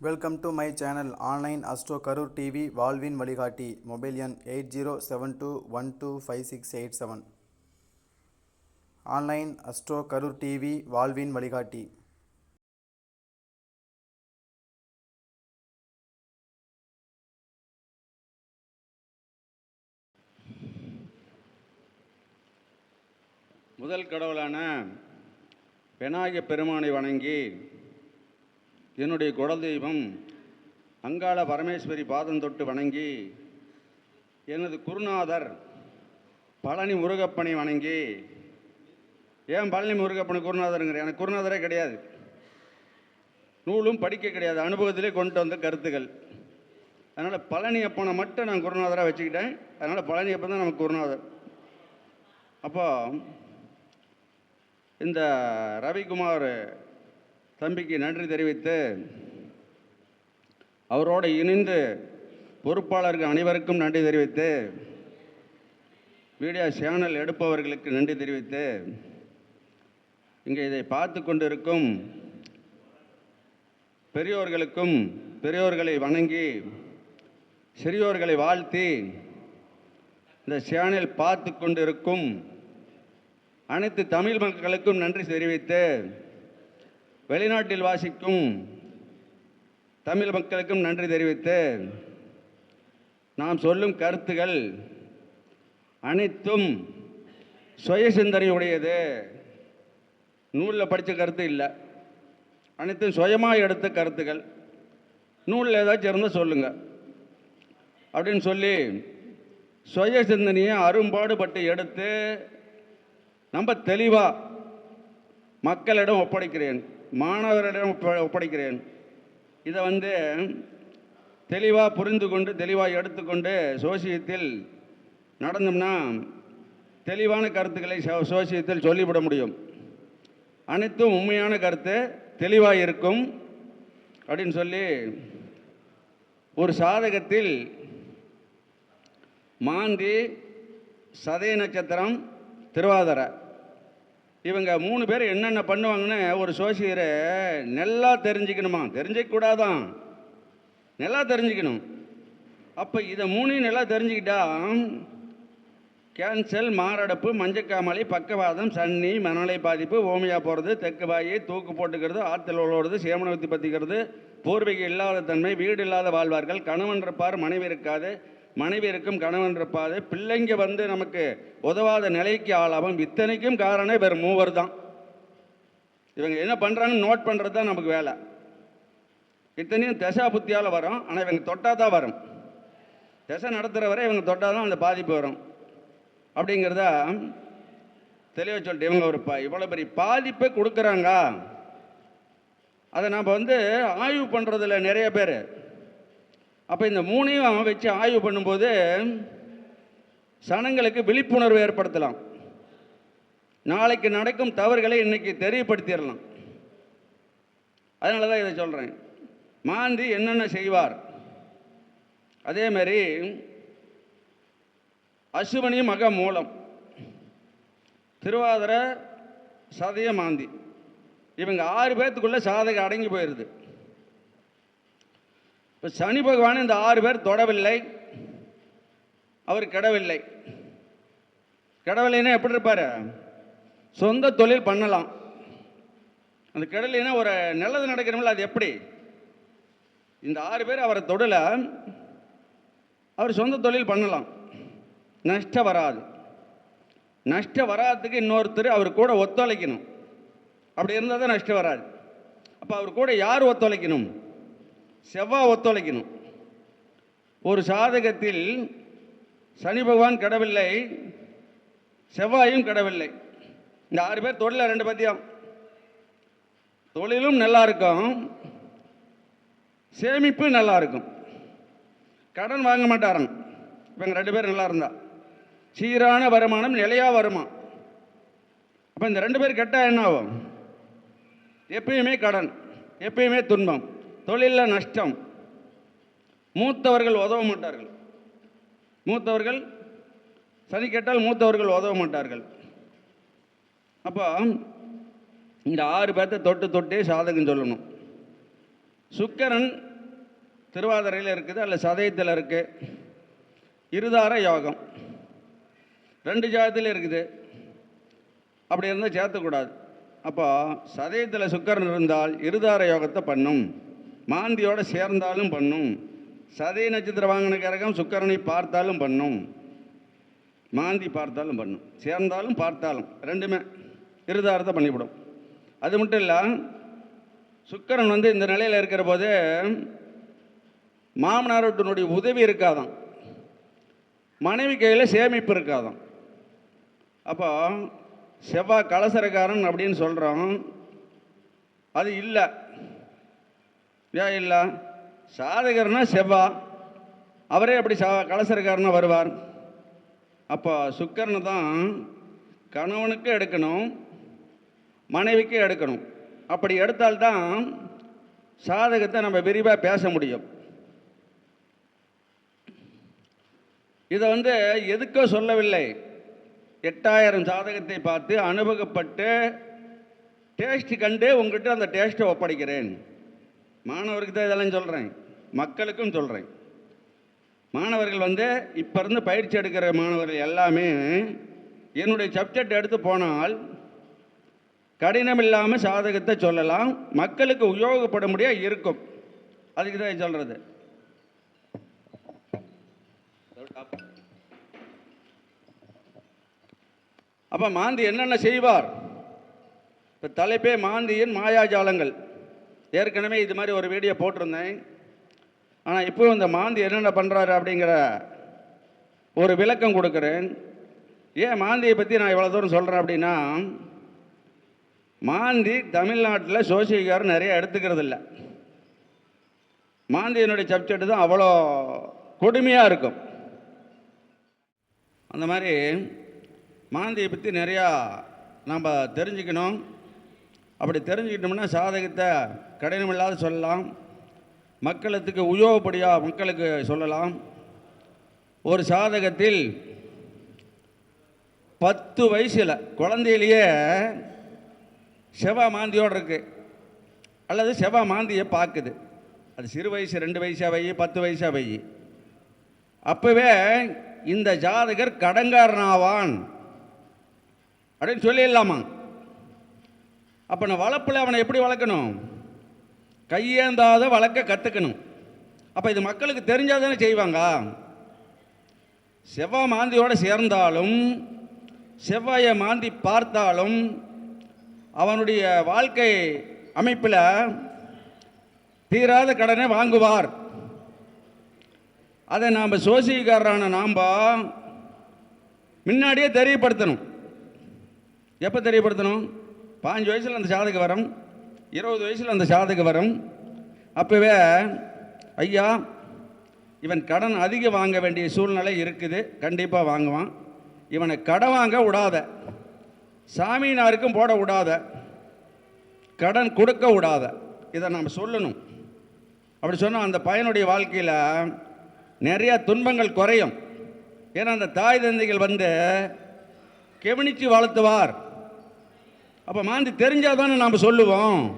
Welcome to my channel online astro Karur TV வாழ்வின் வழிகாட்டி mobile எண் eight zero seven two one two five six eight seven online astro Karur TV வாழ்வின் வழிகாட்டி முதல் கடவுளான விநாயக பெருமானை வணங்கி என்னுடைய குலதெய்வம் அங்காள பரமேஸ்வரி பாதம் தொட்டு வணங்கி எனது குருநாதர் பழனி முருகப்பனை வணங்கி ஏன் பழனி முருகப்பனை குருநாதருங்கிற எனக்கு குருநாதரே கிடையாது. நூலும் படிக்க கிடையாது. அனுபவத்திலே கொண்டு வந்த கருத்துக்கள். அதனால் பழனி அப்பனை மட்டும் நான் குருநாதராக வச்சுக்கிட்டேன். அதனால் பழனி அப்பன் தான் நமக்கு குருநாதர். அப்போ இந்த ரவிக்குமார் தம்பிக்கு நன்றி தெரிவித்து அவரோடு இணைந்து பொறுப்பாளர்கள் அனைவருக்கும் நன்றி தெரிவித்து வீடியோ சேனல் எடுப்பவர்களுக்கு நன்றி தெரிவித்து இங்கே இதை பார்த்து கொண்டிருக்கும் பெரியோர்களுக்கும் பெரியோர்களை வணங்கி சிறியோர்களை வாழ்த்தி இந்த சேனல் பார்த்து கொண்டிருக்கும் அனைத்து தமிழ் மக்களுக்கும் நன்றி தெரிவித்து வெளிநாட்டில் வாசிக்கும் தமிழ் மக்களுக்கும் நன்றி தெரிவித்து நாம் சொல்லும் கருத்துகள் அனைத்தும் சுய சிந்தனையுடையது நூலில் படித்த கருத்து இல்லை. அனைத்தும் சுயமாக எடுத்த கருத்துக்கள் நூலில் ஏதாச்சும் இருந்தால் சொல்லுங்கள் அப்படின்னு சொல்லி சுய சிந்தனையை அரும்பாடுபட்டு எடுத்து நம்ம தெளிவாக மக்களிடம் ஒப்படைக்கிறேன். மாணவரிடம் ஒப்படைக்கிறேன். இதை வந்து தெளிவாக புரிந்து கொண்டு தெளிவாக எடுத்துக்கொண்டு சோசியத்தில் நடந்தோம்னா தெளிவான கருத்துக்களை சோ- சோசியத்தில் சொல்லிவிட முடியும். அனைத்தும் உண்மையான கருத்து தெளிவாக இருக்கும் அப்படின்னு சொல்லி ஒரு சாதகத்தில் மாந்தி சதய நட்சத்திரம் திருவாதிரை. இவங்க மூணு பேர் என்னென்ன பண்ணுவாங்கன்னு ஒரு சோசியரை நல்லா தெரிஞ்சுக்கணுமா? தெரிஞ்சிக்கூடாதான் நல்லா தெரிஞ்சுக்கணும். அப்போ இதை மூணையும் நல்லா தெரிஞ்சுக்கிட்டா கேன்சல் மாரடைப்பு மஞ்சக்காமலை பக்கவாதம் சன்னி மனநிலை பாதிப்பு ஓமியா போகிறது தெற்கு வாயி தூக்கு போட்டுக்கிறது ஆற்றல் உழவுறது சேமன பற்றிக்கிறது பூர்வீக இல்லாத தன்மை வீடு இல்லாத வாழ்வார்கள் கணவன் இருப்பார் மனைவி இருக்காது மனைவி இருக்கும் கணவன் இருப்பாது பிள்ளைங்க வந்து நமக்கு உதவாத நிலைக்கு ஆளாகும். இத்தனைக்கும் காரணம் இவர் மூவர் தான். இவங்க என்ன பண்ணுறாங்கன்னு நோட் பண்ணுறது தான் நமக்கு வேலை. இத்தனையும் தசா புத்தியால் வரும். ஆனால் இவங்க தொட்டால் தான் வரும். தசை நடத்துகிற வரை இவங்க தொட்டால் தான் அந்த பாதிப்பு வரும். அப்படிங்கிறத தெளிவாக சொல்லிட்டு இவங்க ஒரு பா இவ்வளோ பெரிய பாதிப்பை கொடுக்குறாங்க. அதை நம்ம வந்து ஆய்வு பண்ணுறதில்ல நிறைய பேர் அப்போ இந்த மூணையும் வச்சு ஆய்வு பண்ணும்போது சனங்களுக்கு விழிப்புணர்வு ஏற்படுத்தலாம். நாளைக்கு நடக்கும் தவறுகளை இன்னைக்கு தெரியப்படுத்திடலாம். அதனால தான் இதை சொல்கிறேன் மாந்தி என்னென்ன செய்வார்? அதே மாதிரி அசுவனி மக மூலம். திருவாதிர சதய மாந்தி. இவங்க ஆறு பேர்த்துக்குள்ளே சாதகம் அடங்கி போயிடுது இப்போ சனி பகவான் இந்த ஆறு பேர் தொடவில்லை. அவர் கெடவில்லை. கெடவில்லைன்னா எப்படி இருப்பார்? சொந்த தொழில் பண்ணலாம். அந்த கெடலைன்னா ஒரு நல்லது நடக்கிறோம்ல அது எப்படி? இந்த ஆறு பேர் அவரை தொடல. அவர் சொந்த தொழில் பண்ணலாம். நஷ்டம் வராது. நஷ்டம் வராததுக்கு இன்னொருத்தர் அவர் கூட ஒத்துழைக்கணும். அப்படி இருந்தால் தான் நஷ்டம் வராது. அப்போ அவர் கூட யார் ஒத்துழைக்கணும்? செவ்வாய் ஒத்துழைக்கணும். ஒரு சாதகத்தில் சனி பகவான் கடவில்லை செவ்வாயும் கடவில்லை. இந்த ஆறு பேர் தொழில ரெண்டு பத்தியம்? தொழிலும் நல்லா இருக்கும் சேமிப்பு நல்லா இருக்கும். கடன் வாங்க மாட்டாரன். இவங்க ரெண்டு பேர் நல்லா இருந்தா. சீரான வருமானம் நிலையாக வருமா? அப்போ இந்த ரெண்டு பேர் கெட்டால் என்ன ஆகும் எப்பயுமே கடன் எப்பயுமே துன்பம். தொழிலில் நஷ்டம். மூத்தவர்கள் உதவ மாட்டார்கள். மூத்தவர்கள் சரி கேட்டால் மூத்தவர்கள் உதவ மாட்டார்கள். அப்போ இந்த ஆறு பேர்த்த தொட்டு தொட்டே சாதகம் சொல்லணும். சுக்கரன் திருவாதிரையில் இருக்குது அல்ல சதயத்தில் இருக்குது இருதார யோகம். ரெண்டு ஜாதத்தில் இருக்குது. அப்படி இருந்தால் சேர்த்தக்கூடாது. அப்போ சதயத்தில் சுக்கரன் இருந்தால் இருதார யோகத்தை பண்ணும். மாந்தியோட சேர்ந்தாலும் பண்ணும். சதய நட்சத்திரம் வாங்கின கிரகம் சுக்கரனை பார்த்தாலும் பண்ணும். மாந்தி பார்த்தாலும் பண்ணும். சேர்ந்தாலும் பார்த்தாலும் ரெண்டுமே இருதாரத்தை பண்ணிவிடும். அது மட்டும் இல்லை சுக்கரன் வந்து இந்த நிலையில் இருக்கிற போது மாமனாரோட்டினுடைய உதவி இருக்காதான். மனைவி கையில் சேமிப்பு இருக்காதான். அப்போ செவ்வாய் கலசரக்காரன் அப்படின்னு சொல்கிறோம் அது இல்லை. ஏன் இல்லை. சாதகர்னா செவ்வா. அவரே அப்படி சா கலசரக்காரனா வருவார். அப்போ சுக்கரனை தான் கணவனுக்கு எடுக்கணும் மனைவிக்கு எடுக்கணும். அப்படி எடுத்தால்தான் சாதகத்தை நம்ம விரிவாக பேச முடியும். இதை வந்து எதுக்கோ சொல்லவில்லை. எட்டாயிரம் ஜாதகத்தை பார்த்து அனுபவப்பட்டு டேஸ்ட் கண்டு உங்கள்கிட்ட அந்த டேஸ்ட்டை ஒப்படைக்கிறேன். மாணவருக்கு தான் இதெல்லாம் சொல்கிறேன் மக்களுக்கும் சொல்கிறேன் மாணவர்கள் வந்து இப்போ இருந்து பயிற்சி எடுக்கிற மாணவர்கள் எல்லாமே என்னுடைய சப்ஜெக்ட் எடுத்து போனால் கடினம் இல்லாமல் சாதகத்தை சொல்லலாம். மக்களுக்கு உபயோகப்படும்படியாக இருக்கும். அதுக்கு தான் சொல்கிறது அப்போ மாந்தி என்னென்ன செய்வார்? இப்போ தலைப்பே மாந்தியின் மாயாஜாலங்கள். ஏற்கனவே இது மாதிரி ஒரு வீடியோ போட்டிருந்தேன். ஆனால் இப்போ இந்த மாந்தி என்னென்ன பண்ணுறாரு அப்படிங்கிற ஒரு விளக்கம் கொடுக்குறேன். ஏன் மாந்தியை பற்றி நான் இவ்வளோ தூரம் சொல்கிறேன் அப்படின்னா மாந்தி தமிழ்நாட்டில் சோசியக்காரர் நிறைய எடுத்துக்கிறது இல்லை. மாந்தியினுடைய சப்ஜெக்ட் தான் அவ்வளோ கொடுமையாக இருக்கும். அந்த மாதிரி மாந்தியை பற்றி நிறையா நம்ம தெரிஞ்சுக்கணும். அப்படி தெரிஞ்சுக்கிட்டோம்னா சாதகத்தை கடினமில்லாத சொல்லலாம். மக்களுக்கு உபயோகப்படியாக மக்களுக்கு சொல்லலாம். ஒரு சாதகத்தில் பத்து வயசில் குழந்தையிலேயே செவ்வா மாந்தியோடு இருக்குது அல்லது செவ்வா மாந்தியை பார்க்குது. அது சிறு வயசு ரெண்டு வயசாக வை பத்து வயசாக வை அப்போவே இந்த ஜாதகர் கடங்காரனாவான் அப்படின்னு சொல்லிடலாமா? அப்போ நான் வளர்ப்பில் அவனை எப்படி வளர்க்கணும்? கையேந்தாத வளர்க்க கற்றுக்கணும் அப்போ இது மக்களுக்கு தெரிஞ்சால் தானே செய்வாங்க. செவ்வாய் மாந்தியோடு சேர்ந்தாலும் செவ்வாயை மாந்தி பார்த்தாலும் அவனுடைய வாழ்க்கை அமைப்பில் தீராத கடனை வாங்குவார். அதை நாம் சோசியக்காரரான நாம் முன்னாடியே தெரியப்படுத்தணும். எப்போ தெரியப்படுத்தணும்? பாஞ்சு வயசில் அந்த சாதகம் வரும் இருபது வயசில் அந்த சாதகம் வரும். அப்போவே ஐயா இவன் கடன் அதிகம் வாங்க வேண்டிய சூழ்நிலை இருக்குது கண்டிப்பாக வாங்குவான். இவனை கடன் வாங்க விடாத. சாமியினாருக்கும் போட விடாத. கடன் கொடுக்க விடாத. இதை நாம் சொல்லணும். அப்படி சொன்னால் அந்த பையனுடைய வாழ்க்கையில் நிறையா துன்பங்கள் குறையும். ஏன்னா அந்த தாய் தந்தைகள் வந்து கெவனிச்சு வளர்த்துவார். அப்போ மாந்தி தெரிஞ்சால் தானே நாம் சொல்லுவோம்.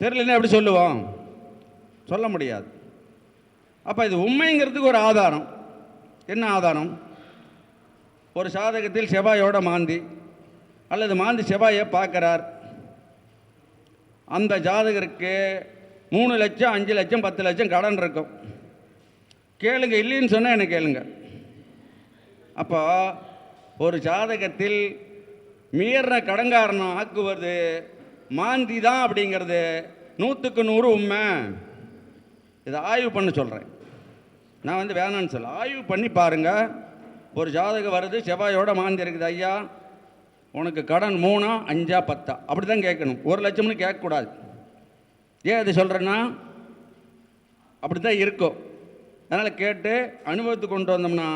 தெரியலன்னா எப்படி சொல்லுவோம்? சொல்ல முடியாது. அப்போ இது உண்மைங்கிறதுக்கு ஒரு ஆதாரம். என்ன ஆதாரம்? ஒரு சாதகத்தில் செவ்வாயோட மாந்தி அல்லது மாந்தி செவ்வாயை பார்க்குறார். அந்த ஜாதகருக்கு மூணு லட்சம் அஞ்சு லட்சம் பத்து லட்சம் கடன் இருக்கும். கேளுங்க இல்லைன்னு சொன்னால் என்ன கேளுங்க? அப்போ ஒரு ஜாதகத்தில் மீறின கடங்காரனை ஆக்குவது மாந்தி தான் அப்படிங்கிறது. நூற்றுக்கு நூறு உண்மை. இதை ஆய்வு பண்ண சொல்கிறேன் நான் வந்து வேணான்னு சொல்ல ஆய்வு பண்ணி பாருங்கள் ஒரு ஜாதகம் வருது செவ்வாயோட மாந்தி இருக்குது ஐயா. உனக்கு கடன் மூணா அஞ்சா பத்தா. அப்படி தான் கேட்கணும். ஒரு லட்சம்னு கேட்கக்கூடாது. ஏன் அது சொல்கிறேன்னா அப்படி தான் இருக்கும். அதனால் கேட்டு அனுபவத்துக்கு கொண்டு வந்தோம்னா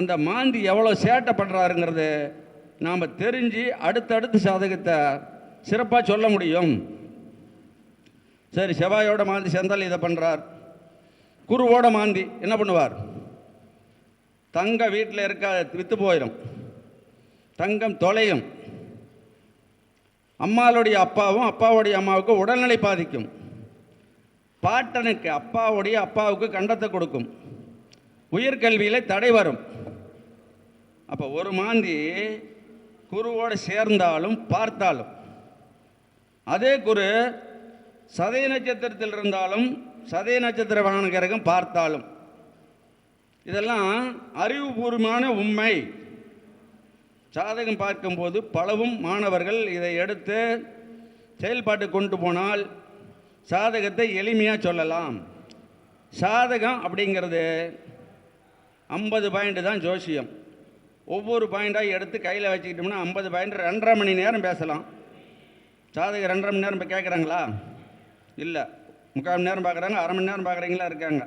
அந்த மாந்தி எவ்வளோ சேட்டை பண்ணுறாருங்கிறது நாம் தெரிஞ்சு அடுத்தடுத்த சாதகத்தை சிறப்பாக சொல்ல முடியும். சரி செவ்வாயோட மாந்தி செந்தல் இதை பண்ணுறார் குருவோட மாந்தி என்ன பண்ணுவார்? தங்க வீட்டில் இருக்க விற்று போயிடும் தங்கம் தொலையும். அம்மாளுடைய அப்பாவும் அப்பாவுடைய அம்மாவுக்கும் உடல்நிலை பாதிக்கும். பாட்டனுக்கு அப்பாவுடைய அப்பாவுக்கு கண்டத்தை கொடுக்கும். உயர்கல்வியில் தடை வரும். அப்போ ஒரு மாந்தி குருவோடு சேர்ந்தாலும் பார்த்தாலும். அதே குரு சதய நட்சத்திரத்தில் இருந்தாலும் சதய நட்சத்திர வாகன பார்த்தாலும். இதெல்லாம் அறிவுபூர்வமான உண்மை. சாதகம் பார்க்கும்போது பலவும் மாணவர்கள் இதை எடுத்து செயல்பாட்டு கொண்டு போனால் சாதகத்தை எளிமையாக சொல்லலாம். சாதகம் அப்படிங்கிறது ஐம்பது பாயிண்ட் தான் ஜோசியம். ஒவ்வொரு பாயிண்ட்டாக எடுத்து கையில் வச்சுக்கிட்டோம்னா ஐம்பது பாயிண்ட் ரெண்டரை மணி நேரம் பேசலாம். சாதகம் ரெண்டரை மணி நேரம் இப்போ கேட்குறாங்களா இல்லை. முக்கால் மணி நேரம் பார்க்குறாங்க அரை மணி நேரம் பார்க்குறீங்களா இருக்காங்க.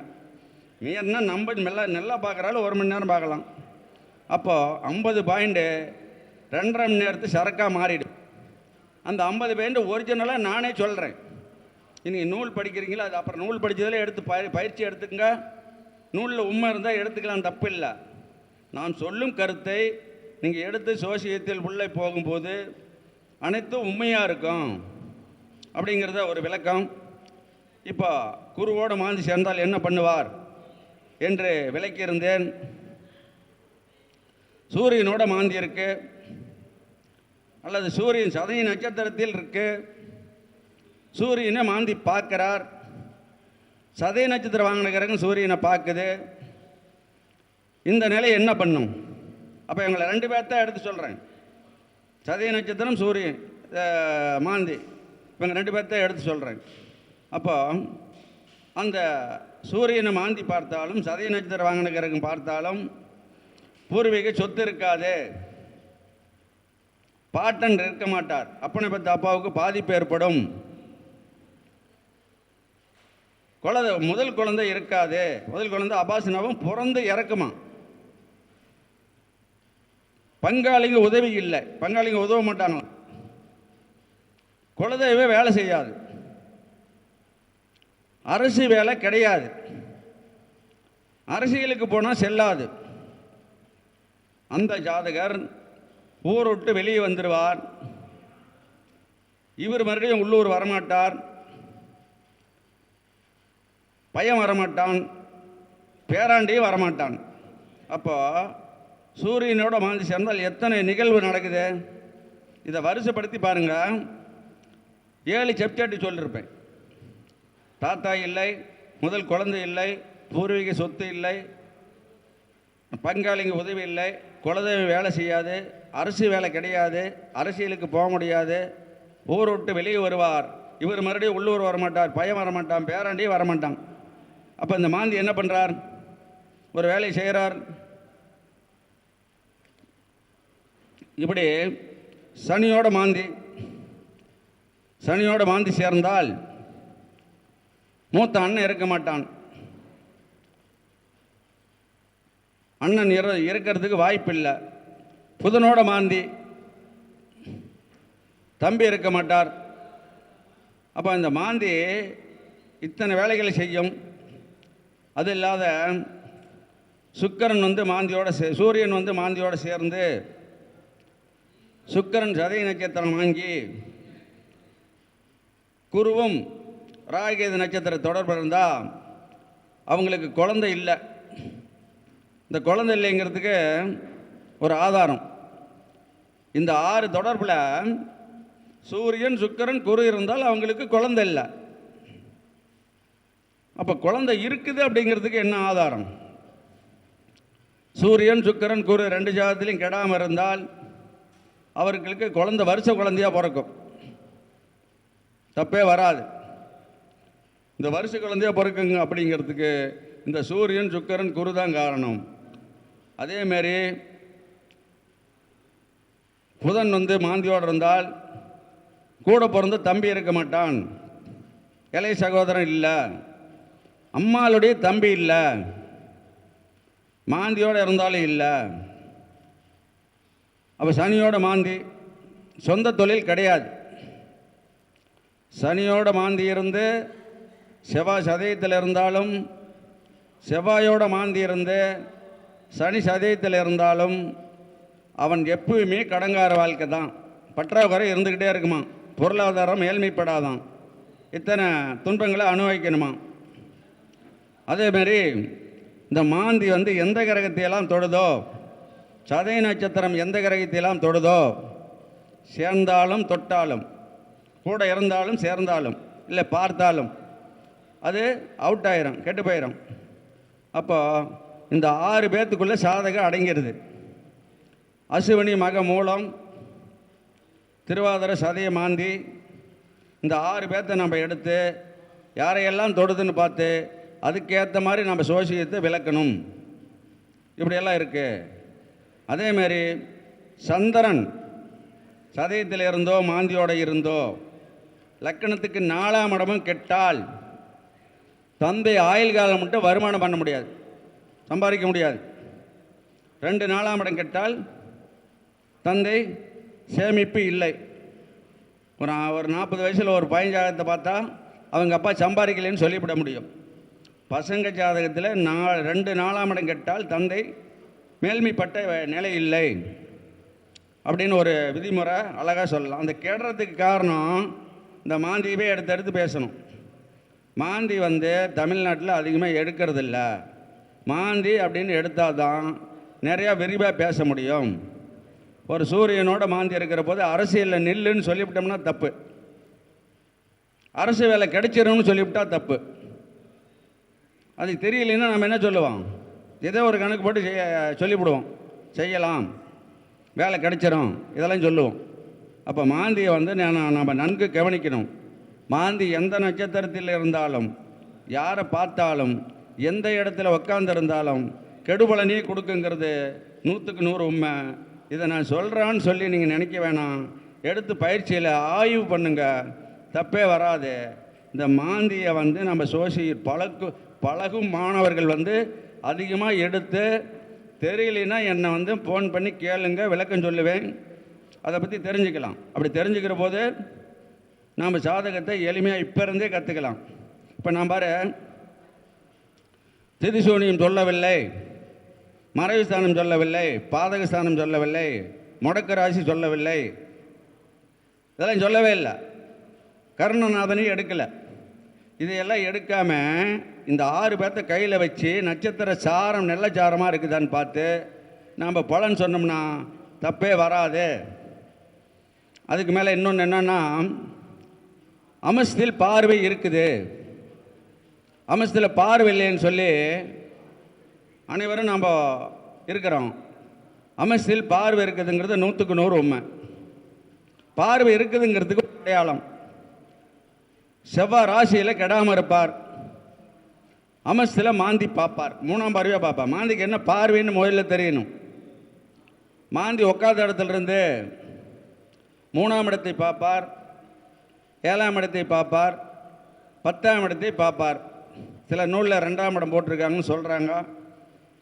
மீறினா நம்ம நல்லா நல்லா பார்க்குறாலும் ஒரு மணி நேரம் பார்க்கலாம் அப்போது ஐம்பது பாயிண்ட்டு ரெண்டரை மணி நேரத்து சரக்காக மாறிடும். அந்த ஐம்பது பாயிண்ட் ஒரிஜினலாக நானே சொல்கிறேன் நீங்கள் நூல் படிக்கிறீங்களா? அது அப்புறம் நூல் படித்ததில் எடுத்து பயிற்சி எடுத்துக்கங்க. நூலில் உண்மை இருந்தால் எடுத்துக்கலாம் தப்பு இல்லை. நான் சொல்லும் கருத்தை நீங்கள் எடுத்து சோசியத்தில் உள்ளே போகும்போது அனைத்தும் உண்மையாக இருக்கும் அப்படிங்கிறத ஒரு விளக்கம். இப்போ குருவோடு மாந்தி சேர்ந்தால் என்ன பண்ணுவார் என்று விளக்கியிருந்தேன். சூரியனோட மாந்தி இருக்கு. அல்லது சூரியன் சதய நட்சத்திரத்தில் இருக்கு. சூரியனை மாந்தி பார்க்கிறார். சதய நட்சத்திரம் வாங்கின கிரகம் சூரியனை பார்க்குது. இந்த நிலை என்ன பண்ணும்? அப்போ எங்களை ரெண்டு பேர்த்த எடுத்து சொல்கிறேன் சதய நட்சத்திரம் சூரியன் மாந்தி. இவங்க ரெண்டு பேர்த்த எடுத்து சொல்கிறேன் அப்போ அந்த சூரியனை மாந்தி பார்த்தாலும் சதய நட்சத்திரம் வாங்கின பார்த்தாலும் பூர்வீக சொத்து இருக்காது. பாட்டன் இருக்க மாட்டார். அப்பனை பத்த அப்பாவுக்கு பாதிப்பு ஏற்படும். குழந்தை முதல் குழந்தை இருக்காது. முதல் குழந்தை அபாசனாவும் பிறந்து இறக்குமா? பங்காளிங்க உதவி இல்லை. பங்காளிங்க உதவ மாட்டாங்களாம் குலதெய்வ வேலை செய்யாது. அரசு வேலை கிடையாது. அரசியலுக்கு போனால் செல்லாது. அந்த ஜாதகர் ஊர் விட்டு வெளியே வந்துடுவார் இவர் மறுபடியும் உள்ளூர் வரமாட்டார். பையன் வரமாட்டான். பேராண்டியும் வரமாட்டான். அப்போ சூரியனோட மாந்தி சேர்ந்தால் எத்தனை நிகழ்வு நடக்குது? இதை வருஷப்படுத்தி பாருங்கள் ஏழு செப்டேட்டு சொல்லியிருப்பேன் தாத்தா இல்லை முதல் குழந்தை இல்லை பூர்வீக சொத்து இல்லை பங்காளிங்க உதவி இல்லை குலதெய்வம் வேலை செய்யாது அரசு வேலை கிடையாது அரசியலுக்கு போக முடியாது ஊர் விட்டு வெளியே வருவார். இவர் மறுபடியும் உள்ளூர் வரமாட்டார் பையன் வரமாட்டான் பேராண்டியும் வரமாட்டான். அப்போ இந்த மாந்தி என்ன பண்ணுறார் ஒரு வேலையை செய்கிறார் இப்படி சனியோட மாந்தி சனியோட மாந்தி சேர்ந்தால் மூத்த அண்ணன் இருக்க மாட்டான். அண்ணன் இற இருக்கிறதுக்கு வாய்ப்பில்லை. புதனோட மாந்தி தம்பி இருக்க மாட்டார். அப்போ இந்த மாந்தி இத்தனை வேலைகளை செய்யும். அது இல்லாத சுக்கிரன் வந்து மாந்தியோட சே சூரியன் வந்து மாந்தியோடு சேர்ந்து சுக்கிரன் சதய நட்சத்திரம் வாங்கி குருவும் ராகேது நட்சத்திர தொடர்பு இருந்தால் அவங்களுக்கு குழந்தை இல்லை. இந்த குழந்தை இல்லைங்கிறதுக்கு ஒரு ஆதாரம். இந்த ஆறு தொடர்பில் சூரியன் சுக்கிரன் குரு இருந்தால் அவங்களுக்கு குழந்தை இல்லை. அப்போ குழந்தை இருக்குது அப்படிங்கிறதுக்கு என்ன ஆதாரம்? சூரியன் சுக்கிரன் குரு ரெண்டு ஜாதத்திலையும் கெடாமல் இருந்தால் அவர்களுக்கு குழந்த வருஷ குழந்தையாக பிறக்கும். தப்பே வராது. இந்த வருஷ குழந்தையாக பிறக்குங்க அப்படிங்கிறதுக்கு இந்த சூரியன் சுக்கரன் குரு தான் காரணம். அதேமாரி புதன் வந்து மாந்தியோடு இருந்தால் கூட பிறந்த தம்பி இருக்க மாட்டான். இளைய சகோதரன் இல்லை. அம்மாளுடைய தம்பி இல்லை. மாந்தியோடு இருந்தாலும் இல்லை. அப்போ சனியோட மாந்தி சொந்த தொழில் கிடையாது. சனியோட மாந்தி இருந்து செவ்வாய் சதயத்தில் இருந்தாலும் செவ்வாயோட மாந்தி இருந்து சனி சதயத்தில் இருந்தாலும் அவன் எப்பவுமே கடங்கார வாழ்க்கை தான். பற்றாக்குறை இருந்துக்கிட்டே இருக்குமா பொருளாதாரம் ஏழ்மைப்படாதான் இத்தனை துன்பங்களை அனுபவிக்கணுமா அதேமாரி இந்த மாந்தி வந்து எந்த கிரகத்தையெல்லாம் தொடுதோ சதய நட்சத்திரம் எந்த கிரகத்திலாம் தொடுதோ சேர்ந்தாலும் தொட்டாலும் கூட இருந்தாலும் சேர்ந்தாலும் இல்லை பார்த்தாலும் அது அவுட் ஆயிரும் கெட்டு போயிடும் அப்போ இந்த ஆறு பேர்த்துக்குள்ளே சாதகம் அடங்கிடுது அசுவனி மக மூலம் திருவாதிர சதய மாந்தி இந்த ஆறு பேர்த்த நம்ம எடுத்து யாரையெல்லாம் தொடுதுன்னு பார்த்து அதுக்கேற்ற மாதிரி நம்ம சோசியத்தை விளக்கணும். இப்படியெல்லாம் இருக்குது அதேமாரி சந்திரன் சதயத்தில் இருந்தோ மாந்தியோட இருந்தோ லக்கணத்துக்கு நாலாம் இடமும் கெட்டால் தந்தை ஆயுள் காலம் மட்டும் வருமானம் பண்ண முடியாது. சம்பாதிக்க முடியாது. ரெண்டு நாலாம் இடம் கெட்டால் தந்தை சேமிப்பு இல்லை. ஒரு ஒரு நாற்பது வயசில் ஒரு பதினஞ்சாயிரத்தை பார்த்தா அவங்க அப்பா சம்பாதிக்கலைன்னு சொல்லிவிட முடியும். பசங்க ஜாதகத்தில் நா ரெண்டு நாலாம் இடம் கெட்டால் தந்தை மேல்மைப்பட்ட நிலை இல்லை அப்படின்னு ஒரு விதிமுறை அழகாக சொல்லலாம். அந்த கெடுறதுக்கு காரணம் இந்த மாந்தியவே எடுத்து எடுத்து பேசணும். மாந்தி வந்து தமிழ்நாட்டில் அதிகமாக எடுக்கிறது இல்லை மாந்தி அப்படின்னு எடுத்தால் தான் நிறையா விரிவாக பேச முடியும். ஒரு சூரியனோட மாந்தி இருக்கிற போது அரசியலில் நில்லுன்னு சொல்லிவிட்டோம்னா தப்பு. அரசு வேலை கிடைச்சிரும்னு சொல்லிவிட்டா தப்பு. அது தெரியலைன்னா நம்ம என்ன சொல்லுவோம்? ஏதோ ஒரு கணக்கு போட்டு செய்ய சொல்லிவிடுவோம். செய்யலாம். வேலை கிடைச்சிரும். இதெல்லாம் சொல்லுவோம். அப்போ மாந்தியை வந்து நான் நம்ம நன்கு கவனிக்கணும். மாந்தி எந்த நட்சத்திரத்தில் இருந்தாலும் யாரை பார்த்தாலும் எந்த இடத்துல உக்காந்துருந்தாலும் கெடுபலனே கொடுக்குங்கிறது நூற்றுக்கு நூறு உண்மை. இதை நான் சொல்கிறான்னு சொல்லி நீங்கள் நினைக்க வேணாம். எடுத்து பயிற்சியில் ஆய்வு பண்ணுங்கள் தப்பே வராது. இந்த மாந்தியை வந்து நம்ம சோசி பழக்கு பழகும் மாணவர்கள் வந்து அதிகமாக எடுத்து தெரியலைன்னா என்னை வந்து ஃபோன் பண்ணி கேளுங்க விளக்கம் சொல்லுவேன். அதை பற்றி தெரிஞ்சுக்கலாம். அப்படி தெரிஞ்சுக்கிற போது நாம் சாதகத்தை எளிமையாக இப்போ இருந்தே கற்றுக்கலாம் இப்போ நான் பாரு திதிசூனியம் சொல்லவில்லை மறைவு ஸ்தானம் சொல்லவில்லை பாதக ஸ்தானம் சொல்லவில்லை முடக்க ராசி சொல்லவில்லை. இதெல்லாம் சொல்லவே இல்லை. கருணநாதனையும் எடுக்கலை. இதையெல்லாம் எடுக்காம இந்த ஆறு பேர்த்த கையில் வச்சு நட்சத்திர சாரம் நல்ல சாரமாக இருக்குதான்னு பார்த்து நாம் பலன் சொன்னோம்னா தப்பே வராது. அதுக்கு மேலே இன்னொன்று என்னென்னா அமஸ்தில் பார்வை இருக்குது. அமஸ்தில் பார்வை இல்லைன்னு சொல்லி அனைவரும் நாம் இருக்கிறோம். அமஸ்தில் பார்வை இருக்குதுங்கிறது நூற்றுக்கு நூறு உண்மை. பார்வை இருக்குதுங்கிறதுக்கு அடையாளம். செவ்வாய் ராசியில் கெடாமல் இருப்பார். அமஸ்தில் மாந்தி பார்ப்பார் மூணாம் பார்வையாக பார்ப்பார் மாந்திக்கு என்ன பார்வைன்னு முதல்ல தெரியணும். மாந்தி உட்காந்த இடத்துலருந்து மூணாம் இடத்தை பார்ப்பார் ஏழாம் இடத்தை பார்ப்பார் பத்தாம் இடத்தை பார்ப்பார் சில நூலில் ரெண்டாம் இடம் போட்டிருக்காங்கன்னு சொல்கிறாங்க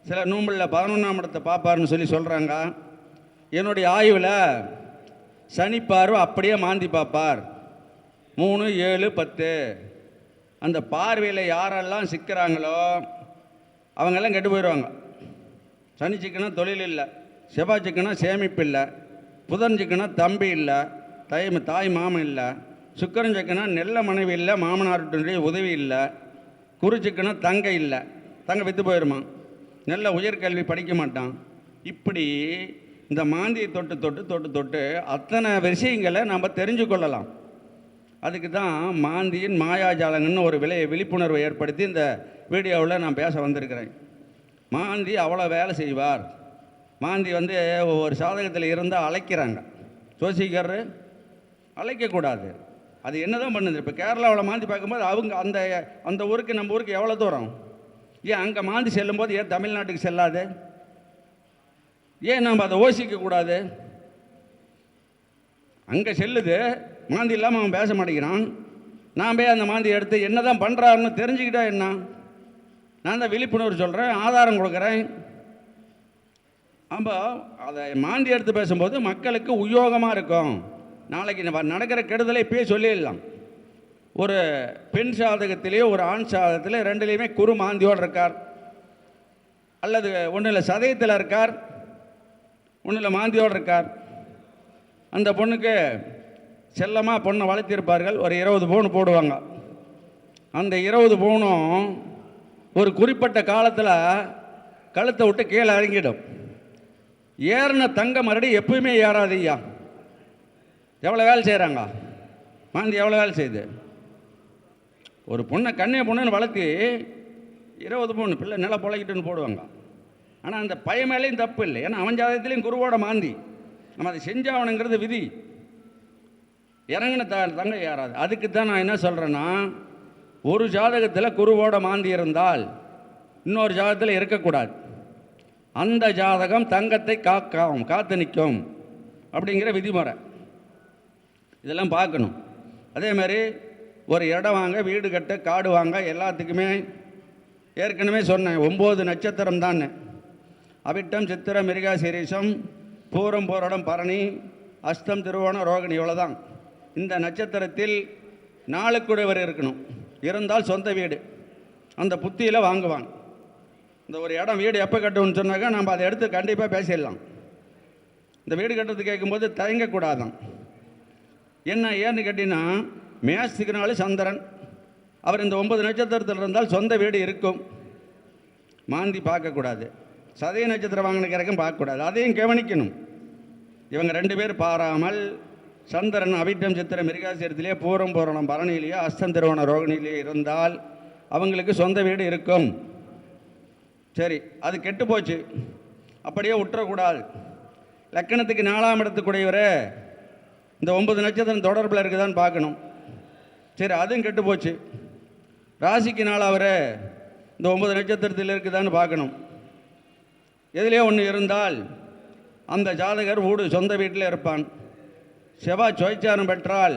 சில நூலில் பதினொன்றாம் இடத்தை பார்ப்பார்னு சொல்லி சொல்கிறாங்க என்னுடைய ஆய்வில் சனி பார்வை அப்படியே மாந்தி பார்ப்பார் மூணு ஏழு பத்து. அந்த பார்வையில் யாரெல்லாம் சிக்கிறாங்களோ அவங்கெல்லாம் கெட்டு போயிடுவாங்க சனி சிக்கனா தொழில் இல்லை செவ்வாய் சிக்கனா சேமிப்பு இல்லை புதன் சிக்கனா தம்பி இல்லை தை தாய் மாமன் இல்லை சுக்கரன் சிக்கனா நெல்ல மனைவி இல்லை மாமனாருடைய உதவி இல்லை குரு சிக்கனா தங்க இல்லை தங்க விற்று போயிடுமா நல்ல உயர்கல்வி படிக்க மாட்டான். இப்படி இந்த மாந்தியை தொட்டு தொட்டு தொட்டு தொட்டு அத்தனை விஷயங்களை நம்ம தெரிஞ்சு கொள்ளலாம் அதுக்கு தான் மாந்தியின் மாயாஜாலங்கன்னு ஒரு விலை விழிப்புணர்வை ஏற்படுத்தி இந்த வீடியோவில் நான் பேச வந்திருக்கிறேன். மாந்தி அவ்வளோ வேலை செய்வார். மாந்தி வந்து ஒரு சாதகத்தில் இருந்தால் அழைக்கிறாங்க. சோசிக்கர் அழைக்கக்கூடாது அது என்ன தான் பண்ணுது? இப்போ கேரளாவில் மாந்தி பார்க்கும்போது அவங்க அந்த அந்த ஊருக்கு நம்ம ஊருக்கு எவ்வளோ தூரம்? ஏன் அங்கே மாந்தி செல்லும்போது ஏன் தமிழ்நாட்டுக்கு செல்லாது? ஏன் நம்ம அதை ஓசிக்கக்கூடாது அங்கே செல்லுது மாந்தி இல்லாமல் அவன் பேச மாட்டேங்கிறான். நான் போய் அந்த மாந்தி எடுத்து என்ன தான் பண்ணுறாருன்னு தெரிஞ்சுக்கிட்டா என்ன? நான் தான் விழிப்புணர்வு சொல்கிறேன் ஆதாரம் கொடுக்குறேன். அப்போ அதை மாந்தி எடுத்து பேசும்போது மக்களுக்கு உயோகமாக இருக்கும். நாளைக்கு நடக்கிற கெடுதலை இப்பயே சொல்லிடலாம். ஒரு பெண் சாதகத்திலேயோ ஒரு ஆண் சாதகத்திலே ரெண்டுலேயுமே குரு மாந்தியோடு இருக்கார். அல்லது ஒன்றில் சதயத்தில் இருக்கார் ஒன்றில் மாந்தியோடு இருக்கார். அந்த பொண்ணுக்கு செல்லமாக பொண்ணை வளர்த்திருப்பார்கள். ஒரு இருபது பவுன் போடுவாங்க. அந்த இருபது பவுனும் ஒரு குறிப்பிட்ட காலத்தில் கழுத்தை விட்டு கீழே இறங்கிடும். ஏறின தங்க மறுபடியும் எப்பவுமே ஏறாது ஐயா. எவ்வளோ வேலை செய்கிறாங்க மாந்தி எவ்வளோ வேலை செய்யுது? ஒரு பொண்ணை கண்ணே பொண்ணுன்னு வளர்த்தி இருபது பொண்ணு பிள்ளை நில பொழைக்கிட்டுன்னு போடுவாங்க. ஆனால் அந்த பையன் மேலேயும் தப்பு இல்லை. ஏன்னா அவன் ஜாதகத்துலேயும் குருவோட மாந்தி. நம்ம அதை செஞ்சாவணுங்கிறது விதி. இறங்கின த தங்க ஏறாது. அதுக்கு தான் நான் என்ன சொல்கிறேன்னா ஒரு ஜாதகத்தில் குருவோட மாந்தி இருந்தால் இன்னொரு ஜாதகத்தில் இருக்கக்கூடாது. அந்த ஜாதகம் தங்கத்தை காக்காம் காத்து நிற்கும் அப்படிங்கிற விதிமுறை. இதெல்லாம் பார்க்கணும். அதே மாதிரி ஒரு இடம் வாங்க வீடு கட்ட காடு வாங்க எல்லாத்துக்குமே ஏற்கனவே சொன்னேன் ஒம்பது நட்சத்திரம் தான். அவிட்டம் சித்திரம் மிருகாசிரீசம் பூரம் போராடம் பரணி அஸ்தம் திருவோணம் ரோகிணி இவ்வளோதான் இந்த நட்சத்திரத்தில் நாளுக்குடையவர் இருக்கணும். இருந்தால் சொந்த வீடு. அந்த புத்தியில் வாங்குவான் இந்த ஒரு இடம் வீடு எப்போ கட்டணும்னு சொன்னாக்கா நம்ம அதை எடுத்து கண்டிப்பாக பேசிடலாம். இந்த வீடு கட்டுறது கேட்கும்போது தயங்கக்கூடாதான். என்ன ஏன்னு கேட்டீங்கன்னா மேஸ்திக்குனாலே சந்திரன். அவர் இந்த ஒன்பது நட்சத்திரத்தில் இருந்தால் சொந்த வீடு இருக்கும். மாந்தி பார்க்கக்கூடாது. சதய நட்சத்திரம் வாங்கின கிரகம் பார்க்கக்கூடாது. அதையும் கவனிக்கணும். இவங்க ரெண்டு பேர் பாராமல் சந்திரன் அவிட்டம் சித்திர மிருகாசிரத்திலே பூரம் பூரணம் பரணியிலேயோ அஸ்தம் திருவண ரோகிணியிலேயே இருந்தால் அவங்களுக்கு சொந்த வீடு இருக்கும். சரி அது கெட்டு போச்சு. அப்படியே விட்டுறக்கூடாது லக்கணத்துக்கு நாலாம் இடத்துக்குடையவரே இந்த ஒன்பது நட்சத்திரம் தொடர்பில் இருக்குதான்னு பார்க்கணும். சரி அதுவும் கெட்டு போச்சு. ராசிக்கு நாளாவரே இந்த ஒன்பது நட்சத்திரத்தில் இருக்குதான்னு பார்க்கணும். எதிலே ஒன்று இருந்தால் அந்த ஜாதகர் வீடு சொந்த வீட்டில் இருப்பான். செவ்வாய் சுவைச்சாரம் பெற்றால்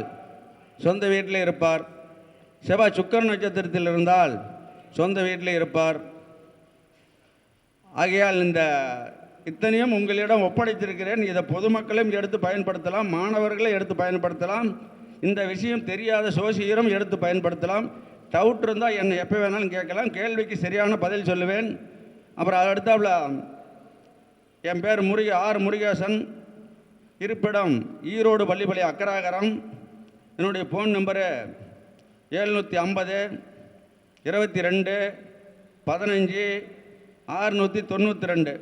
சொந்த வீட்டில் இருப்பார். செவ்வாய் சுக்கர நட்சத்திரத்தில் இருந்தால் சொந்த வீட்டில் இருப்பார். ஆகையால் இந்த இத்தனையும் உங்களிடம் ஒப்படைத்திருக்கிறேன். இதை பொதுமக்களையும் எடுத்து பயன்படுத்தலாம். மாணவர்களையும் எடுத்து பயன்படுத்தலாம். இந்த விஷயம் தெரியாத சோசியரும் எடுத்து பயன்படுத்தலாம். டவுட் இருந்தால் என்னை எப்போ வேணாலும் கேட்கலாம். கேள்விக்கு சரியான பதில் சொல்லுவேன். அப்புறம் அதை அடுத்தாப்புல என் பேர் முருக ஆர் முருகேசன். இருப்பிடம் ஈரோடு பள்ளிப்பள்ளி அக்கராகரம். என்னுடைய ஃபோன் நம்பரு எழுநூற்றி ஐம்பது இருபத்தி ரெண்டு பதினஞ்சு ஆறுநூற்றி தொண்ணூற்றி ரெண்டு.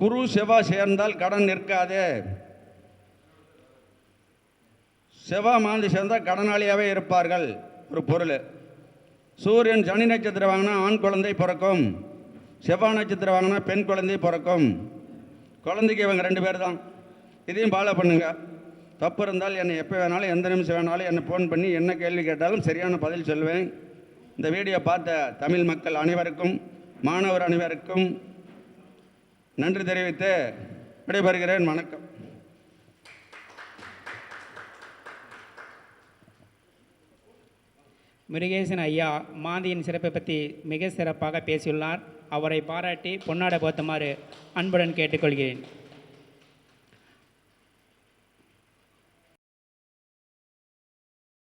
குரு செவ்வா சேர்ந்தால் கடன் நிற்காது. செவ்வா மாந்தி சேர்ந்தால் கடனாளியாகவே இருப்பார்கள். ஒரு பொருள். சூரியன் சனி நட்சத்திரம் வாங்கினா ஆண் குழந்தை பிறக்கும். செவ்வாய் நட்சத்திரம் வாங்கினா பெண் குழந்தை பிறக்கும். குழந்தைக்கு இவங்க ரெண்டு பேர் தான். இதையும் ஃபாலோ பண்ணுங்க. தப்பு இருந்தால் என்னை எப்போ வேணாலும் எந்த நிமிஷம் வேணாலும் என்னை ஃபோன் பண்ணி என்ன கேள்வி கேட்டாலும் சரியான பதில் சொல்வேன் இந்த வீடியோ பார்த்த தமிழ் மக்கள் அனைவருக்கும் மாணவர் அனைவருக்கும் நன்றி தெரிவித்து விடைபெறுகிறேன். வணக்கம். முருகேசன் ஐயா மாந்தியின் சிறப்பை பற்றி மிக சிறப்பாக பேசியுள்ளார். அவரை பாராட்டி பொன்னாட போத்துமாறு அன்புடன் கேட்டுக்கொள்கிறேன்.